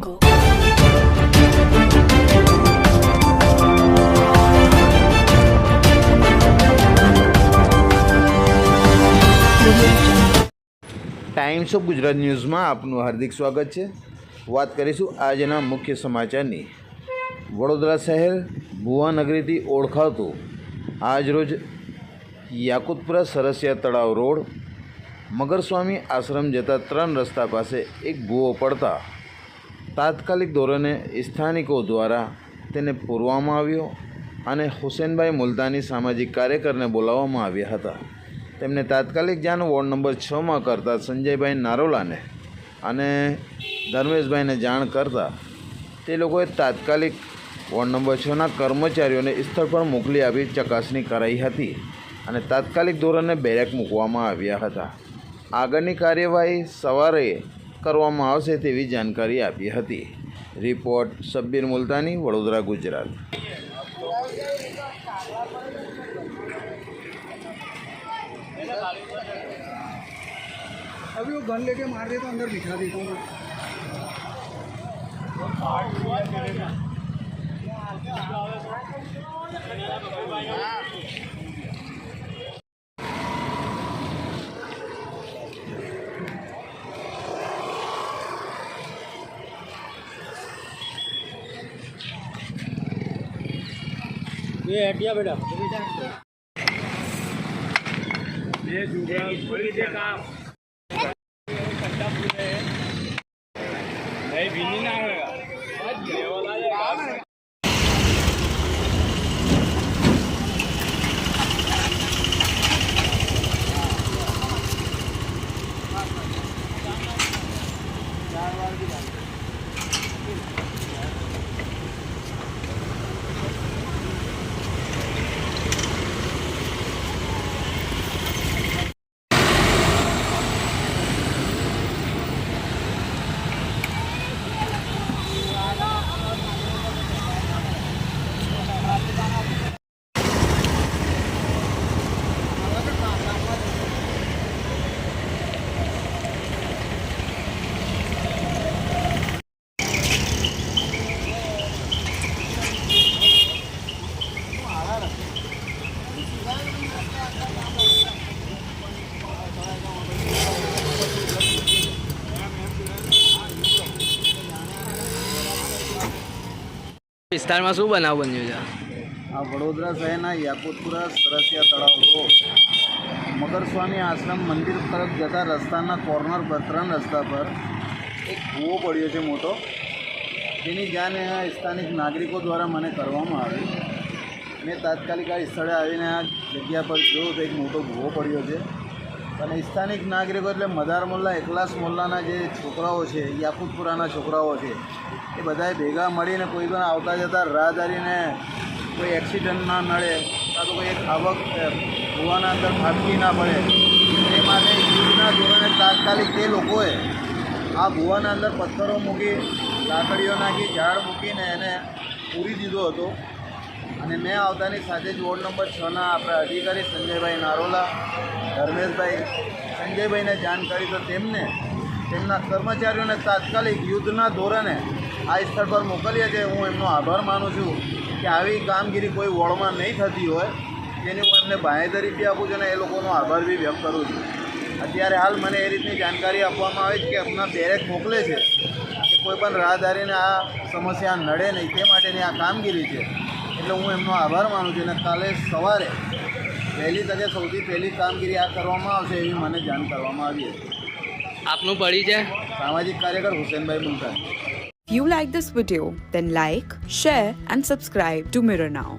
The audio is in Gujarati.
Go. ટાઈમ્સ ઓફ ગુજરાત ન્યૂઝમાં આપનું હાર્દિક સ્વાગત છે વાત કરીશું આજના મુખ્ય સમાચારની વડોદરા શહેર ભુવાનગરીથી ઓળખાતું આજરોજ યાકુતપુરા સરસિયા તળાવ રોડ, મગરસ્વામી આશ્રમ જતા ત્રણ રસ્તા પાસે એક ભૂવો પડતા તાત્કાલિક ધોરણે સ્થાનિકો દ્વારા તેને પૂરવામાં આવ્યો અને હુસેનભાઈ મુલતાની સામાજિક કાર્યકરને બોલાવવામાં આવ્યા હતા. તેમને તાત્કાલિક જાણ વોર્ડ નંબર છમાં કરતા સંજયભાઈ નારોલાને અને ધર્મેશભાઈને જાણ કરતા તે લોકોએ તાત્કાલિક વોર્ડ નંબર છના કર્મચારીઓને સ્થળ પર મોકલી આપી ચકાસણી કરાઈ હતી અને તાત્કાલિક ધોરણે બેરેક મૂકવામાં આવ્યા હતા. આગળની કાર્યવાહી સવારે કરવામાં આવશે તેવી જાણકારી આપી હતી રિપોર્ટ શબ્બીર મુલતાની વડોદરા ગુજરાત अभी वो गन लेके मार देता अंदर दिखा देता हूँ બે હટિયા બેટા બે જુગરા બોલી દે કામ. નહીં ભીની ના આવે. વિસ્તારમાં શું બનાવ બન્યું છે? આ વડોદરા શહેરના યાકુતપુરા સરસિયા તળાવ રોડ. મગરસ્વામી આશ્રમ મંદિર તરફ જતા રસ્તાના કોર્નર પર રસ્તા પર એક કૂવો પડ્યો છે મોટો. જેની જાણ સ્થાનિક નાગરિકો દ્વારા મને કરવામાં આવી. મેં તાત્કાલિક આ સ્થળે આવીને આ જગ્યા પર જોયું તો એક મોટો ભૂવો પડ્યો છે. અને સ્થાનિક નાગરિકો એટલે મદાર મોલ્લા, એકલાસ મોલ્લાના જે છોકરાઓ છે યાકુતપુરાના છોકરાઓ છે, એ બધાએ ભેગા મળીને કોઈ પણ આવતા જતા રાહદારીને કોઈ એક્સિડન્ટ ના નડે, કાં તો કોઈ એક આવક કૂવાના અંદર ફાટકી ના પડે, એ માટે યુદ્ધના ધોરણે તાત્કાલિક તે લોકોએ આ ભૂવાના અંદર પથ્થરો મૂકી, લાકડીઓ નાખી, ઝાડ મૂકીને એને પૂરી દીધો હતો. અને મેં આવતાની સાથે જ વોર્ડ નંબર છના આપણા અધિકારી સંજયભાઈ નારોલા, ધર્મેશભાઈ, સંજયભાઈને જાણ કરી તો તેમને તેમના કર્મચારીઓને તાત્કાલિક યુદ્ધના ધોરણે આ સ્થળ પર મોકલીએ છે હું એમનો આભાર માનું છું કે આવી કામગીરી કોઈ વોર્ડમાં નહીં થતી હોય. તેની હું એમને બાંહેધરી બી આપું છું અને એ લોકોનો આભાર બી વ્યક્ત કરું છું. અત્યારે હાલ મને એ રીતની જાણકારી આપવામાં આવે છે કે આપણા બેરેક મોકલે છે કે કોઈ પણ રાહદારીને આ સમસ્યા નડે નહીં. તે માટેની આ કામગીરી છે. એટલે હું એમનો આભાર માનું છું. અને કાલે સવારે પહેલી તકે સૌથી પહેલી કામગીરી આ કરવામાં આવશે એવી મને જાણ કરવામાં આવી હતી. આપનું પડી છે? સામાજિક કાર્યકર Husenbhai Multan If you like this video, then like, share, and subscribe to Mirror Now.